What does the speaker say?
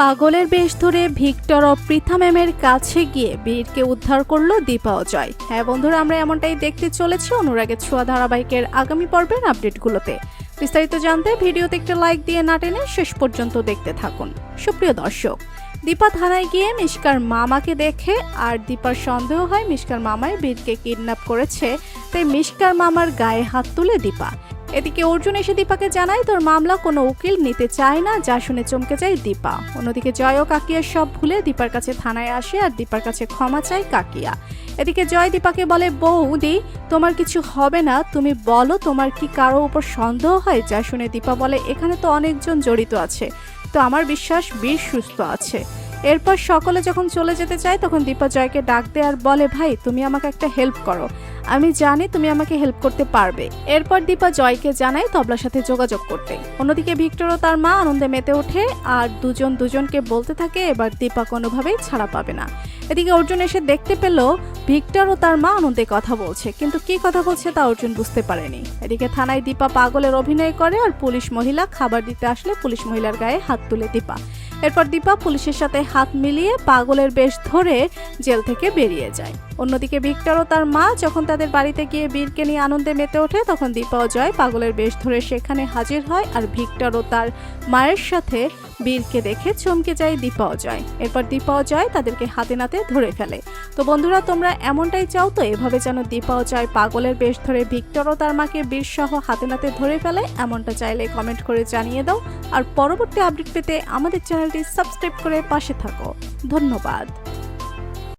পাগলের বেশ ধরে ভিক্টর ও পৃথা ম্যামের কাছে গিয়ে বীরকে উদ্ধার করল দীপা ও জয় হ্যাঁ বন্ধুরা, আমরা এমনটাই দেখতে চলেছি অনুরাগের ছোঁয়া ধারাবাহিকের আগামী পর্বের আপডেটগুলোতে। বিস্তারিত জানতে ভিডিওতে একটা লাইক দিয়ে না টেনে শেষ পর্যন্ত দেখতে থাকুন। সুপ্রিয় দর্শক, দীপা থানায় গিয়ে মিশকার মামাকে দেখে আর দীপার সন্দেহ হয় মিশকার মামায় বীরকে কিডন্যাপ করেছে, তাই মিশকার মামার গায়ে হাত তুলে দীপা। এদিকে অর্জুন এসে দীপাকে জানায়, তোর মামলা কোনো উকিল নিতে চায় না। যা শুনে চমকে যায় দীপা। অন্যদিকে জয় ও কাকিয়া সব ভুলে দীপার কাছে থানায় আসে আর দীপার কাছে ক্ষমা চায় কাকিয়া। এদিকে জয় দীপাকে বলে, বৌদি, তোমার কিছু হবে না। তুমি বলো, তোমার কি কারও উপর সন্দেহ হয়? যা শুনে দীপা বলে, এখানে তো অনেকজন জড়িত আছে। তো আমার বিশ্বাস বীর সুস্থ আছে। এরপর সকলে যখন চলে যেতে চায়, তখন দীপা জয়কে ডাক দেয় আর বলে, ভাই, তুমি আমাকে একটা হেল্প করো। আমি জানি তুমি আমাকে হেল্প করতে পারবে। এরপর দীপা জয়কে জানায় তবলার সাথে যোগাযোগ করতে। অন্যদিকে ভিক্টর ও তার মা আনন্দে মেতে ওঠে আর দুজন দুজনকে বলতে থাকে, এবার দীপা কোনোভাবেই ছাড়া পাবে না। এদিকে অর্জুন এসে দেখতে পেল, ভিক্টর ও তার মা আনন্দে কথা বলছে। কিন্তু কি কথা বলছে তা অর্জুন বুঝতে পারেনি। এদিকে থানায় দীপা পাগলের অভিনয় করে আর পুলিশ মহিলা খাবার দিতে আসলে পুলিশ মহিলার গায়ে হাত তুলে দীপা। এরপর দীপা পুলিশের সাথে হাত মিলিয়ে পাগলের বেশ ধরে জেল থেকে বেরিয়ে যায়। অন্যদিকে ভিক্টর ও তার মা যখন তাদের বাড়িতে গিয়ে বীরকে নিয়ে আনন্দে মেতে ওঠে, তখন দীপা ও জয় পাগলের বেশ ধরে সেখানে হাজির হয় আর ভিক্টর ও তার মায়ের সাথে বীরকে দেখে চমকে যায় দীপা ও জয়। এরপর দীপা ও জয় তাদেরকে হাতে নাতে ধরে ফেলে। তো বন্ধুরা, তোমরা এমনটাই চাও তো? এভাবে যেন দীপাও চায় পাগলের বেশ ধরে ভিক্টর ও তার মাকে বীর সহ হাতে নাতে ধরে ফেলে, এমনটা চাইলে কমেন্ট করে জানিয়ে দাও। আর পরবর্তী আপডেট পেতে আমাদের চ্যানেলটি সাবস্ক্রাইব করে পাশে থাকো। ধন্যবাদ।